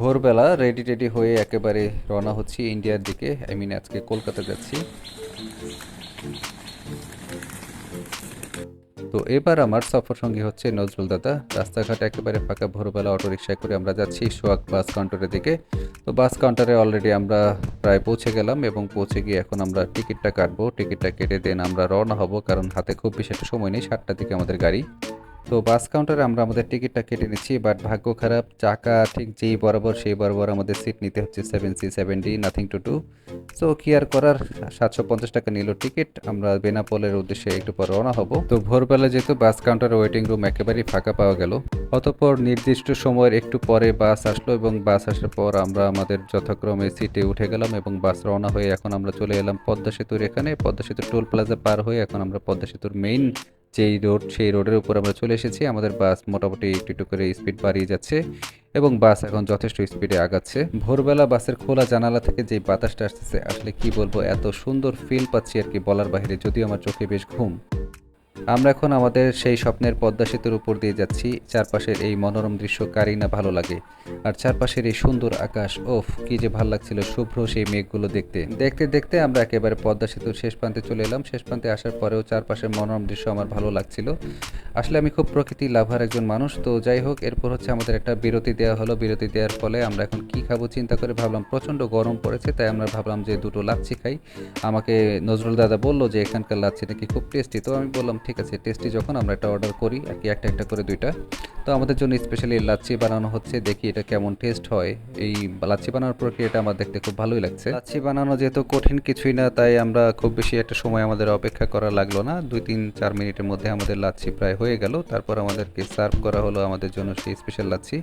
ভোরবেলা ready teddy হয়ে একেবারে রওনা হচ্ছি ইন্ডিয়ার দিকে। আই মিন আজকে কলকাতা যাচ্ছি। তো এবার আমার সফর সঙ্গী হচ্ছে নজরুল দাদা। রাস্তাঘাট একেবারে ফাঁকা, ভোরবেলা অটো রিক্সায় করে আমরা যাচ্ছি সোয়াক বাস কাউন্টারের দিকে। তো বাস কাউন্টারে অলরেডি আমরা প্রায় পৌঁছে গেলাম এবং পৌঁছে গিয়ে এখন আমরা টিকিটটা কাটবো। টিকিটটা কেটে দেন আমরা রওনা হব, কারণ হাতে খুব বেশি একটা সময় নেই, সাতটার দিকে আমাদের গাড়ি। তো বাস কাউন্টারে আমরা আমাদের টিকিটটা কেটে নিচ্ছি বাট ভাগ্য খারাপ, চাকা ঠিক যেই বরাবর সেই বরাবর আমাদের সিট নিতে হচ্ছে seven C seven D nothing to to so কি আর করার? সাতশো পঞ্চাশ টাকা নিল টিকিট আমরা বেনাপোলের উদ্দেশ্যে একটু পর রওনা হব। তো ভোরবেলা যেহেতু বাস কাউন্টারের ওয়েটিং রুম একেবারেই ফাঁকা পাওয়া গেল, অতঃপর নির্দিষ্ট সময়ের একটু পরে বাস আসলো এবং বাস আসার পর আমরা আমাদের যথাক্রমে সিটে উঠে গেলাম এবং বাস রওনা হয়ে এখন আমরা চলে এলাম পদ্মা সেতুর এখানে। পদ্মা সেতুর টোল প্লাজা পার হয়ে এখন আমরা পদ্মা সেতুর মেইন যেই রোড, সেই রোডের উপর আমরা চলে এসেছি। আমাদের বাস মোটামুটি একটু একটু করে স্পিড বাড়িয়ে যাচ্ছে এবং বাস এখন যথেষ্ট স্পিডে আগাচ্ছে। ভোরবেলা বাসের খোলা জানালা থেকে যে বাতাসটা আসতেছে, আসলে কি বলব, এত সুন্দর ফিল পাচ্ছি আর কি বলার বাইরে যদিও আমার চোখে বেশ ঘুম। আমরা এখন আমাদের সেই স্বপ্নের পদ্মা সেতুর উপর দিয়ে যাচ্ছি। চারপাশের এই মনোরম দৃশ্য কারই না ভালো লাগে। আর চারপাশের এই সুন্দর আকাশ, ওফ, কি যে ভালো লাগছিল শুভ্র সেই মেঘগুলো দেখতে। দেখতে দেখতে আমরা একেবারে পদ্মা সেতুর শেষ প্রান্তে চলে এলাম। শেষ প্রান্তে আসার পরেও চারপাশের মনোরম দৃশ্য আমার ভালো লাগছিল। আসলে আমি খুব প্রকৃতি লাভার একজন মানুষ, তো যাই হোক, এরপর হচ্ছে আমাদের একটা বিরতি দেওয়া হলো। বিরতি দেওয়ার ফলে আমরা এখন কি খাব চিন্তা করে ভাবলাম, প্রচণ্ড গরম পড়েছে, তাই আমরা ভাবলাম যে দুটো লাচ্ছি খাই। আমাকে নজরুল দাদা বলল যে এখানকার লাচ্ছি নাকি খুব টেস্টি তো আমি বললাম, ঠিক আছে টেস্টি যখন আমরা একটা অর্ডার করি আর কি একটা একটা করে দুইটা, তো আমাদের জন্য স্পেশালি লাচ্ছি বানানো হচ্ছে, দেখি এটা কেমন টেস্ট হয়। এই লাচ্ছি বানানোর প্রক্রিয়াটা আমার দেখতে খুব ভালোই লাগছে। লাচ্ছি বানানো যেহেতু কঠিন কিছুই না, তাই আমরা খুব বেশি একটা সময় আমাদের অপেক্ষা করা লাগল না। দুই, তিন, চার মিনিটের মধ্যে আমাদের লাচ্ছি প্রায় হয়ে গেল। তারপর আমাদেরকে সার্ভ করা হলো আমাদের জন্য সেই স্পেশাল লাচ্ছি।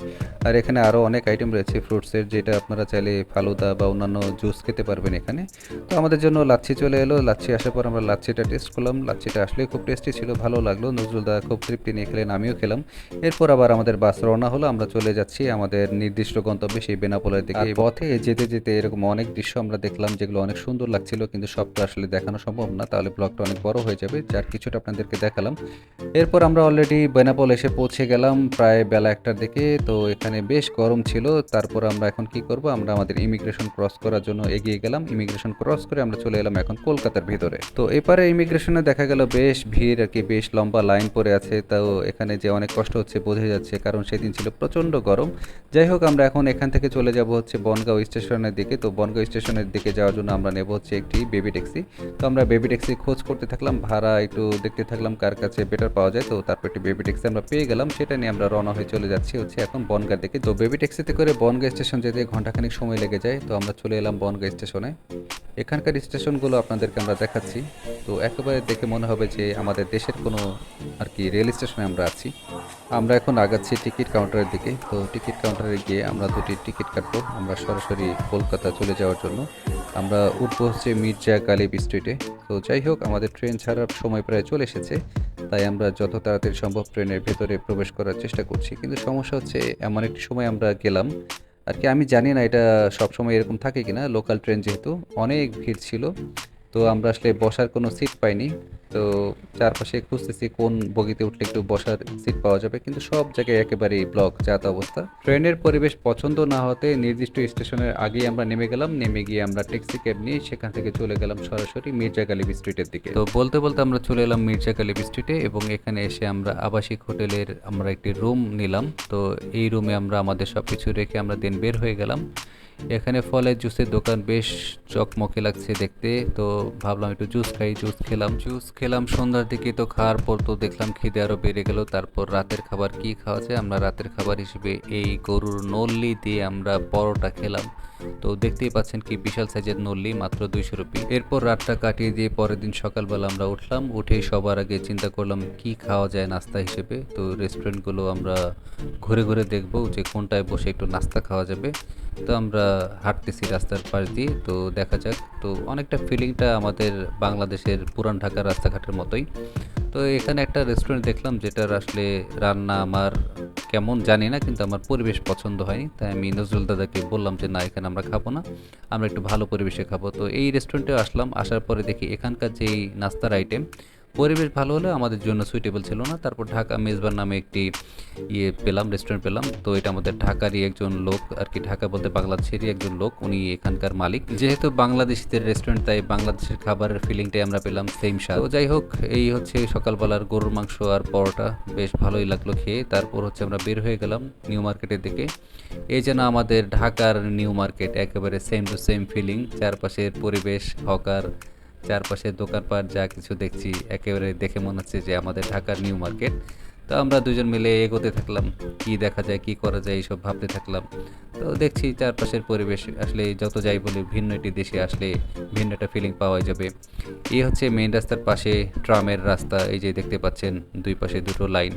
আর এখানে আরও অনেক আইটেম রয়েছে ফ্রুটসের যেটা আপনারা চাইলে ফালুদা বা অন্যান্য জুস খেতে পারবেন এখানে। তো আমাদের জন্য লাচ্ছি চলে এলো। লাচ্ছি আসার পর আমরা লাচ্ছিটা টেস্ট করলাম। লাচ্ছিটা আসলে খুব টেস্টি ছিল। ভালো লাগল। নজরুল দা খুব তৃপ্তি নিয়ে খেলেন, আমিও খেলাম। এরপর আবার আমাদের বাস রওনা হলো, আমরা চলে যাচ্ছি আমাদের নির্দিষ্ট গন্তব্যে সেই বেনাপোলের দিকে। পথে যেতে যেতে এরকম অনেক দৃশ্য আমরা দেখলাম, যেগুলো অনেক সুন্দর লাগছিল, কিন্তু সবটা আসলে দেখানো সম্ভব না। তাহলে ব্লগটা অনেক বড় হয়ে যাবে, যার কিছুটা আপনাদেরকে দেখালাম। এরপর আমরা অলরেডি বেনাপোল এসে পৌঁছে গেলাম, প্রায় বেলা একটার দিকে। তো এখানে বেশ গরম ছিল, তারপর আমরা এখন কি করব? আমরা আমাদের ইমিগ্রেশন ক্রস করার জন্য এগিয়ে গেলাম। ইমিগ্রেশন ক্রস করে আমরা চলে এলাম এখন কলকাতার ভিতরে। তো এপারে ইমিগ্রেশনে দেখা গেল, বেশ ভিড় কি বেশ লম্বা লাইন পড়ে আছে, তাও এখানে যে অনেক কষ্ট হচ্ছে বোঝা যাচ্ছে, কারণ সেদিন ছিল প্রচণ্ড গরম। যাই হোক, আমরা এখন এখান থেকে চলে যাব হচ্ছে বনগাঁও স্টেশনের দিকে। তো বনগাঁও স্টেশনের দিকে যাওয়ার জন্য আমরা নেব হচ্ছে একটি বেবি ট্যাক্সি। তো আমরা বেবি ট্যাক্সি খোঁজ করতে থাকলাম, ভাড়া একটু দেখতে থাকলাম কার কাছে বেটার পাওয়া যায়। তো তারপর একটি বেবি ট্যাক্সি আমরা পেয়ে গেলাম, সেটা নিয়ে আমরা রওনা হয়ে চলে যাচ্ছি হচ্ছে এখন বনগাঁ দিকে। তো বেবি ট্যাক্সিতে করে বনগাঁ স্টেশন যেতে ঘন্টাখানিক সময় লেগে যায়। তো আমরা চলে এলাম বনগাঁ স্টেশনে। এখানকার স্টেশনগুলো আপনাদেরকে আমরা দেখাচ্ছি। তো একেবারে দেখে মনে হবে যে আমাদের দেশের কোনো আর কি রেল স্টেশনে আমরা আছি। আমরা এখন আগাচ্ছি টিকিট কাউন্টারের দিকে। তো টিকিট কাউন্টারে গিয়ে আমরা দুটি টিকিট কাটবো। আমরা সরাসরি কলকাতা চলে যাওয়ার জন্য। আমরা উঠবো হচ্ছে মির্জা গালিব স্ট্রিটে। তো যাই হোক, আমাদের ট্রেন ছাড়ার সময় প্রায় চলে এসেছে। তাই আমরা যত তাড়াতাড়ি সম্ভব ট্রেনের ভেতরে প্রবেশ করার চেষ্টা করছি। কিন্তু সমস্যা হচ্ছে, এমন একটি সময় আমরা গেলাম। আর কি আমি জানি না এটা সবসময় এরকম থাকে কিনা। লোকাল ট্রেন যেহেতু অনেক ভিড় ছিল। তো আমরা আসলে বসার কোনো সিট পাইনি। তো চারপাশে খুঁজতেছি কোন বগিতে উঠলে একটু বসার সিট পাওয়া যাবে। কিন্তু সব জায়গায় একেবারেই ব্লক যাত অবস্থা। ট্রেনের পরিবেশ পছন্দ না হতে নির্দিষ্ট স্টেশনের আগেই আমরা নেমে গেলাম। নেমে গিয়ে আমরা ট্যাক্সি ক্যাব নিয়ে সেখান থেকে চলে গেলাম সরাসরি মির্জা গালিব স্ট্রিটের দিকে। তো বলতে বলতে আমরা চলে এলাম মির্জা গালিব স্ট্রিটে এবং এখানে এসে আমরা আবাসিক হোটেলের আমরা একটি রুম নিলাম। তো এই রুমে আমরা আমাদের সব কিছু রেখে আমরা দিন বের হয়ে গেলাম। এখানে ফলের জুসের দোকান বেশ চকমকে লাগছে দেখতে। তো ভাবলাম একটু জুস খাই, জুস খেলাম। জুস খেলাম, সন্ধ্যার দিকে তো খাওয়ার পর তো দেখলাম খিদে আরও বেড়ে গেল। তারপর রাতের খাবার কি খাওয়া যায়? আমরা রাতের খাবার হিসেবে এই গরুর নল্লি দিয়ে আমরা পরোটা খেলাম। তো দেখতেই পাচ্ছেন কি বিশাল সাইজের নল্লি, মাত্র দুইশো রুপি। এরপর রাতটা কাটিয়ে দিয়ে পরের দিন সকালবেলা আমরা উঠলাম। উঠে সবার আগে চিন্তা করলাম, কি খাওয়া যায় নাস্তা হিসেবে? তো রেস্টুরেন্টগুলো আমরা ঘুরে ঘুরে দেখব যে কোনটায় বসে একটু নাস্তা খাওয়া যাবে। তো আমরা হাঁটতেছি রাস্তার পাশ দিয়ে, তো দেখা যাক। তো অনেকটা ফিলিংটা আমাদের বাংলাদেশের পুরান ঢাকার রাস্তাঘাটের মতোই। তো এখানে একটা রেস্টুরেন্ট দেখলাম যেটার আসলে রান্না আমার কেমন জানি না, কিন্তু আমার পরিবেশ পছন্দ হয়নি। তাই আমি নজরুল দাদাকে বললাম যে, না, এখানে আমরা খাব না, আমরা একটু ভালো পরিবেশে খাব। তো এই রেস্টুরেন্টে আসলাম, আসার পরে দেখি এখানকার যেই নাস্তার আইটেম পরিবেশ ভালো হলে আমাদের জন্য সুইটেবল ছিল না। তারপর ঢাকা মেজবান নামে একটি ইয়ে পেলাম রেস্টুরেন্ট পেলাম। তো এটা আমাদের ঢাকারই একজন লোক, আর কি ঢাকা বলতে বাংলাদেশেরই একজন লোক। উনি এখানকার মালিক। যেহেতু বাংলাদেশিদের রেস্টুরেন্ট তাই বাংলাদেশের খাবারের ফিলিংটাই আমরা পেলাম সেম স্বাদ। তো যাই হোক, এই হচ্ছে সকালবেলার গরুর মাংস আর পরোটা। বেশ ভালোই লাগল খেয়ে। তারপর হচ্ছে আমরা বের হয়ে গেলাম নিউ মার্কেটের দিকে। এই যেন আমাদের ঢাকার নিউ মার্কেট একেবারে সেম টু সেম ফিলিং চারপাশের পরিবেশ হকার চারপাশে দোকানপাট, যা কিছু দেখছি, একেবারে দেখে মনে হচ্ছে যে আমাদের ঢাকার নিউ মার্কেট। তো আমরা দুজন মিলে এগোতে থাকলাম, কি দেখা যায়, কি করা যায়, এইসব ভাবতে থাকলাম। তো দেখছি চারপাশের পরিবেশ, আসলে যত যাই বলি, ভিন্ন একটি দেশে আসলে ভিন্ন একটা ফিলিং পাওয়া যাবে। এই হচ্ছে মেইন রাস্তার পাশে ট্রামের রাস্তা, এই যে দেখতে পাচ্ছেন, দুই পাশে দুটো লাইন।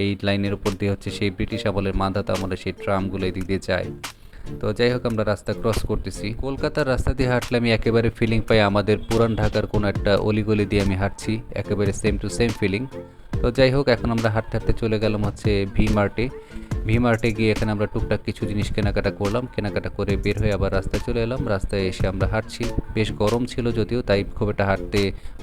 এই লাইনের উপর দিয়ে হচ্ছে সেই ব্রিটিশ আমলের মান্ধাতা আমলের সেই ট্রামগুলো এদিক দিয়ে যায়। তো যাই হোক আমরা রাস্তা ক্রস করতেছি। কলকাতার রাস্তা দিয়ে হাঁটলে আমি একেবারে ফিলিং পাই আমাদের পুরান ঢাকার কোনো একটা অলিগলি দিয়ে আমি হাঁটছি, একেবারে সেম টু সেম ফিলিং তো যাই হোক এখন আমরা হাঁটতে হাঁটতে চলে গেলাম হচ্ছে ভি মার্টে। ভি মার্টে গিয়ে এখানে আমরা টুকটাক কিছু জিনিস কেনাকাটা করলাম, কেনাকাটা করে বের হয়ে আবার রাস্তায় চলে এলাম। রাস্তায় এসে আমরা হাঁটছি। বেশ গরম ছিল যদিও, তাই খুব একটা হাঁটতে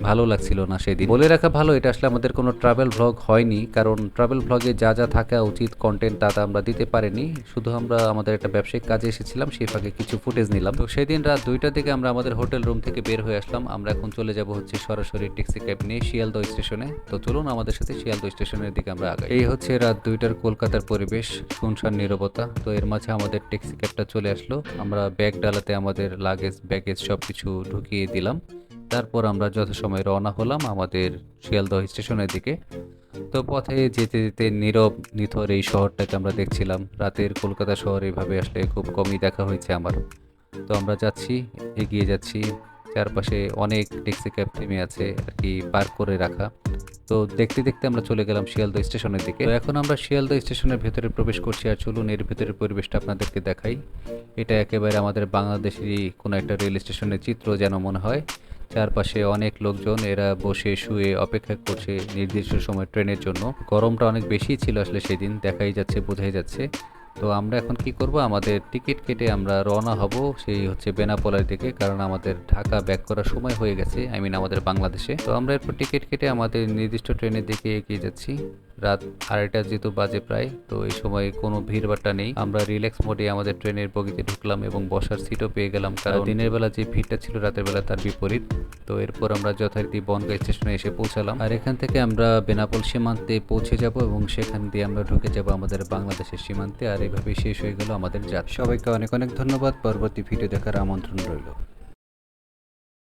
ভালো লাগছিল না সেদিন। বলে রাখা ভালো, এটা আসলে আমাদের কোনো ট্রাভেল ভ্লগ হয়নি, কারণ ট্রাভেল ভ্লগে যা যা থাকা উচিত কন্টেন্ট তা তা আমরা দিতে পারিনি। শুধু আমরা আমাদের একটা ব্যবসায়িক কাজে এসেছিলাম, সেই ফাঁকে কিছু ফুটেজ নিলাম। তো সেদিন রাত দুইটার দিকে আমরা আমাদের হোটেল রুম থেকে বের হয়ে আসলাম। আমরা এখন চলে যাব হচ্ছে সরাসরি ট্যাক্সি ক্যাব নিয়ে শিয়ালদহ স্টেশনে। তো চলুন আমাদের সাথে শিয়ালদহ স্টেশনের দিকে আমরা আগাই। এই হচ্ছে রাত দুইটার কলকাতার পরিবেশ। শুনশান নীরবতা। তো এর মাঝে আমাদের ট্যাক্সি ক্যাবটা চলে আসলো। আমরা ব্যাগ ডালাতে আমাদের লাগেজ, ব্যাগেজ সব কিছু ঢুকিয়ে দিলাম। তারপর আমরা যথাসময়ে রওনা হলাম আমাদের শিয়ালদহ স্টেশনের দিকে। তো পথে যেতে যেতে নীরব, নিথর এই শহরটাকে আমরা দেখছিলাম। রাতের কলকাতা শহর এইভাবে আসলে খুব কমই দেখা হয়েছে আমার। তো আমরা যাচ্ছি, এগিয়ে যাচ্ছি। চারপাশে অনেক ট্যাক্সি ক্যাব থেমে আছে আর কি পার্ক করে রাখা। তো দেখতে দেখতে আমরা চলে গেলাম শিয়ালদহ স্টেশনের দিকে। তো এখন আমরা শিয়ালদহ স্টেশনের ভেতরে প্রবেশ করছি আর চলুন এর ভেতরের পরিবেশটা আপনাদেরকে দেখাই। এটা একেবারে আমাদের বাংলাদেশেরই কোনো একটা রেল স্টেশনের চিত্র যেন মনে হয়। চারপাশে অনেক লোকজন, এরা বসে, শুয়ে অপেক্ষা করছে নির্দিষ্ট সময় ট্রেনের জন্য। গরমটা অনেক বেশি ছিল আসলে সেদিন, দেখাই যাচ্ছে, বোঝাই যাচ্ছে। তো আমরা এখন কি করব? আমাদের টিকিট কেটে আমরা রওনা হব সেই হচ্ছে বেনাপোলার দিকে, কারণ আমাদের ঢাকা ব্যাক করার সময় হয়ে গেছে আই মিন আমাদের বাংলাদেশে। তো আমরা এরপর টিকিট কেটে আমাদের নির্দিষ্ট ট্রেনের দিকে এগিয়ে যাচ্ছি। রাত আড়াইটা যেহেতু বাজে প্রায় তো এই সময় কোনো ভিড়ভাট্টা নেই। আমরা রিল্যাক্স মোডে আমাদের ট্রেনের বগিতে ঢুকলাম এবং বসার সিটও পেয়ে গেলাম কারণ দিনের বেলা যে ভিড়টা ছিল রাতের বেলা তার বিপরীত। তো এরপর আমরা যথারীতি বনগাঁ স্টেশনে এসে পৌঁছালাম। আর এখান থেকে আমরা বেনাপোল সীমান্তে পৌঁছে যাব এবং সেখান দিয়ে আমরা ঢুকে যাব আমাদের বাংলাদেশের সীমান্তে। আর এইভাবে শেষ হয়ে গেল আমাদের যাত্রা। সবাইকে অনেক অনেক ধন্যবাদ। পরবর্তী ভিডিও দেখার আমন্ত্রণ রইল।